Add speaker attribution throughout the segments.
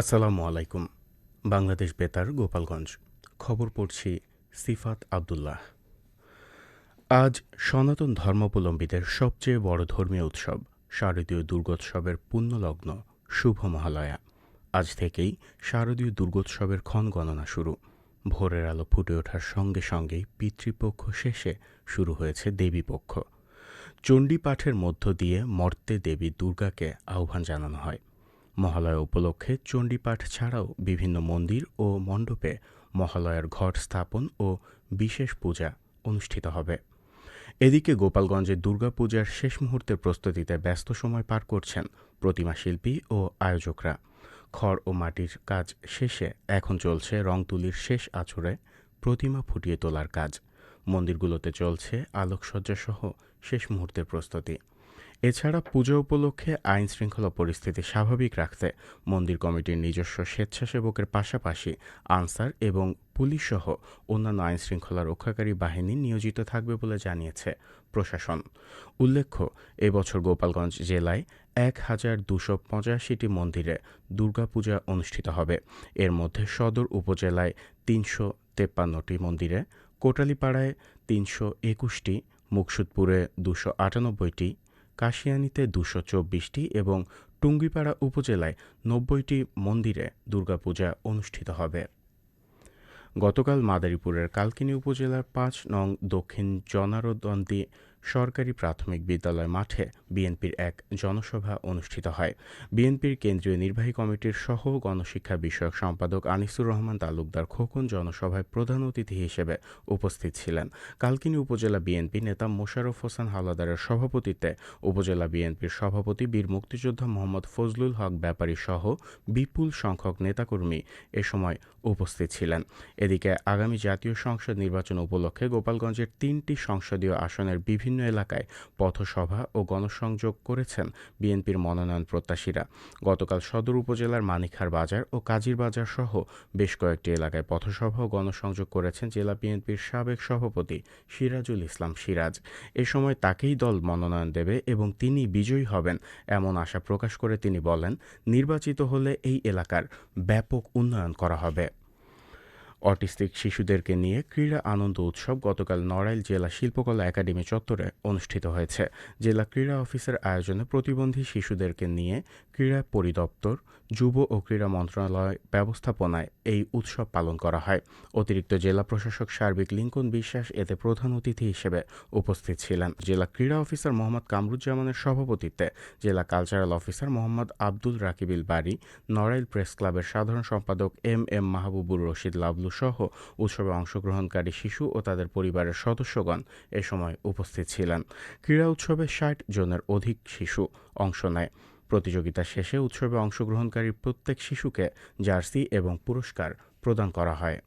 Speaker 1: আসসালামু আলাইকুম, বাংলাদেশ বেতার, গোপালগঞ্জ। খবর পড়ছি সিফাত আবদুল্লাহ। আজ সনাতন ধর্মাবলম্বীদের সবচেয়ে বড় ধর্মীয় উৎসব, শারদীয় দুর্গোৎসবের পুণ্যলগ্ন শুভ মহালয়া আজ থেকেই শারদীয় দুর্গোৎসবের ক্ষণ গণনা শুরু। ভোরের আলো ফুটে ওঠার সঙ্গে সঙ্গেই পিতৃপক্ষ শেষে শুরু হয়েছে দেবীপক্ষ। চণ্ডী পাঠের মধ্য দিয়ে মর্তে দেবী দুর্গাকে আহ্বান জানানো হয়। মহালয়া উপলক্ষে চণ্ডীপাঠ ছাড়াও বিভিন্ন মন্দির ও মণ্ডপে মহালয়ার ঘট স্থাপন ও বিশেষ পূজা অনুষ্ঠিত হবে। এদিকে গোপালগঞ্জে দুর্গাপূজার শেষ মুহূর্তের প্রস্তুতিতে ব্যস্ত সময় পার করছেন প্রতিমা শিল্পী ও আয়োজকরা। খড় ও মাটির কাজ শেষে এখন চলছে রং তুলির শেষ আছড়ে প্রতিমা ফুটিয়ে তোলার কাজ। মন্দিরগুলোতে চলছে আলোকসজ্জাসহ শেষ মুহূর্তের প্রস্তুতি। এছাড়া পুজো উপলক্ষে আইন শৃঙ্খলা পরিস্থিতি স্বাভাবিক রাখতে মন্দির কমিটির নিজস্ব স্বেচ্ছাসেবকের পাশাপাশি আনসার এবং পুলিশসহ অন্যান্য আইন শৃঙ্খলা রক্ষাকারী বাহিনী নিয়োজিত থাকবে বলে জানিয়েছে প্রশাসন। উল্লেখ্য, এবছর গোপালগঞ্জ জেলায় এক হাজার দুশো পঁচাশিটি মন্দিরে দুর্গাপূজা অনুষ্ঠিত হবে। এর মধ্যে সদর উপজেলায় তিনশো তেপ্পান্নটি মন্দিরে কোটালীপাড়ায় তিনশো একুশটি, মুকসুদপুরে দুশো আটানব্বইটি, কাশিয়ানীতে দুশো চব্বিশটি এবং টুঙ্গিপাড়া উপজেলায় নব্বইটি মন্দিরে দুর্গাপূজা অনুষ্ঠিত হবে। গতকাল মাদারীপুরের কালকিনি উপজেলার পাঁচ নং দক্ষিণ জনারদন্দি সরকারি প্রাথমিক বিদ্যালয় মাঠে বিএনপির এক জনসভা অনুষ্ঠিত হয়। বিএনপির কেন্দ্রীয় নির্বাহী কমিটির সহ গণশিক্ষা বিষয়ক সম্পাদক আনিসুর রহমান তালুকদার খোকন জনসভায় প্রধান অতিথি হিসেবে উপস্থিত ছিলেন। কালকিনি উপজেলা বিএনপি নেতা মোশারফ হোসেন হাওলাদারের সভাপতিত্বে উপজেলা বিএনপির সভাপতি বীর মুক্তিযোদ্ধা মোহাম্মদ ফজলুল হক ব্যাপারী সহ বিপুল সংখ্যক নেতাকর্মী এ সময় উপস্থিত ছিলেন। এদিকে আগামী জাতীয় সংসদ নির্বাচন উপলক্ষে গোপালগঞ্জের তিনটি সংসদীয় আসনের বিভিন্ন বিভিন্ন এলাকায় পথসভা ও গণসংযোগ করেছেন বিএনপির মনোনয়ন প্রত্যাশীরা। গতকাল সদর উপজেলার মানিকহার বাজার ও কাজীর বাজার সহ বেশ কয়েকটি এলাকায় পথসভা ও গণসংযোগ করেছেন জেলা বিএনপির সাবেক সভাপতি সিরাজুল ইসলাম সিরাজ। এ সময় তাকেই দল মনোনয়ন দেবে এবং তিনি বিজয়ী হবেন এমন আশা প্রকাশ করে তিনি বলেন, নির্বাচিত হলে এই এলাকার ব্যাপক উন্নয়ন করা হবে। অটিস্টিক শিশুদেরকে নিয়ে ক্রীড়া আনন্দ উৎসব গতকাল নড়াইল জেলা শিল্পকলা একাডেমি চত্বরে অনুষ্ঠিত হয়েছে। জেলা ক্রীড়া অফিসের আয়োজনে প্রতিবন্ধী শিশুদেরকে নিয়ে ক্রীড়া পরিদপ্তর, যুব ও ক্রীড়া মন্ত্রণালয় ব্যবস্থাপনায় এই উৎসব পালন করা হয়। অতিরিক্ত জেলা প্রশাসক সার্বিক লিঙ্কন বিশ্বাস এতে প্রধান অতিথি হিসেবে উপস্থিত ছিলেন। জেলা ক্রীড়া অফিসার মোহাম্মদ কামরুজ্জামানের সভাপতিত্বে জেলা কালচারাল অফিসার মোহাম্মদ আব্দুল রাকিবিল বাড়ি নড়াইল প্রেস ক্লাবের সাধারণ সম্পাদক এম এম মাহবুবুর রশিদ লাবলু সহ উৎসবে অংশগ্রহণকারী শিশু ও তাদের পরিবারের সদস্যগণ এ সময় উপস্থিত ছিলেন। ক্রীড়া উৎসবে ষাট জনের অধিক শিশু অংশ নেয়। প্রতিযোগিতা শেষে উৎসবে অংশগ্রহণকারী প্রত্যেক শিশুকে জার্সি এবং পুরস্কার প্রদান করা হয়।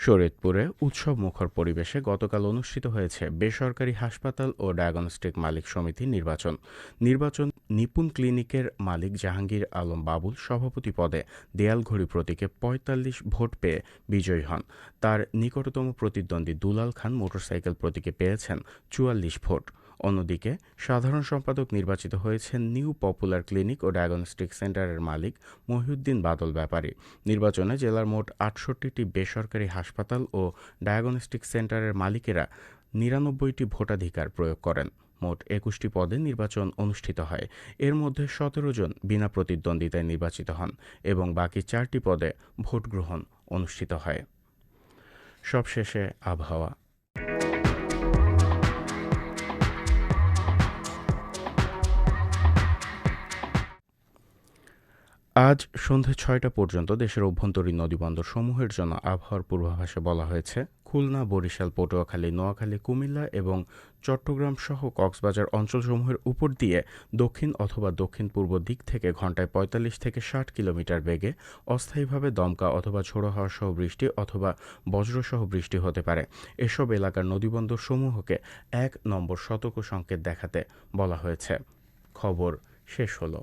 Speaker 1: শরীয়তপুরে উৎসব মুখর পরিবেশে গতকাল অনুষ্ঠিত হয়েছে বেসরকারি হাসপাতাল ও ডায়াগনস্টিক মালিক সমিতির নির্বাচন। নির্বাচন নিপুণ ক্লিনিকের মালিক জাহাঙ্গীর আলম বাবুল সভাপতি পদে দেয়ালঘড়ি প্রতীকে পঁয়তাল্লিশ ভোট পেয়ে বিজয়ী হন। তার নিকটতম প্রতিদ্বন্দ্বী দুলাল খান মোটরসাইকেল প্রতীকে পেয়েছেন চুয়াল্লিশ ভোট। অন্যদিকে সাধারণ সম্পাদক নির্বাচিত হয়েছেন নিউ পপুলার ক্লিনিক ও ডায়াগনস্টিক সেন্টারের মালিক মহিউদ্দিন বাদল ব্যাপারী। নির্বাচনে জেলার মোট আটষট্টিটি বেসরকারি হাসপাতাল ও ডায়াগনস্টিক সেন্টারের মালিকেরা নিরানব্বইটি ভোটাধিকার প্রয়োগ করেন। মোট একুশটি পদে নির্বাচন অনুষ্ঠিত হয়। এর মধ্যে সতেরো জন বিনা প্রতিদ্বন্দ্বিতায় নির্বাচিত হন এবং বাকি চারটি পদে ভোট গ্রহণ অনুষ্ঠিত হয়। সবশেষে আবহাওয়া। আজ সন্ধে ছয়টা পর্যন্ত দেশের অভ্যন্তরীণ নদীবন্দর সমূহের জন্য আবহাওয়ার পূর্বাভাসে বলা হয়েছে, খুলনা, বরিশাল, পটুয়াখালী, নোয়াখালী, কুমিল্লা এবং চট্টগ্রাম সহ কক্সবাজার অঞ্চলসমূহের উপর দিয়ে দক্ষিণ অথবা দক্ষিণ পূর্ব দিক থেকে ঘন্টায় পঁয়তাল্লিশ থেকে ষাট কিলোমিটার বেগে অস্থায়ীভাবে দমকা অথবা ঝোড়ো হাওয়া সহ বৃষ্টি অথবা বজ্রসহ বৃষ্টি হতে পারে। এসব এলাকার নদীবন্দর সমূহকে এক নম্বর সতর্ক সংকেত দেখাতে বলা হয়েছে। খবর শেষ হলো।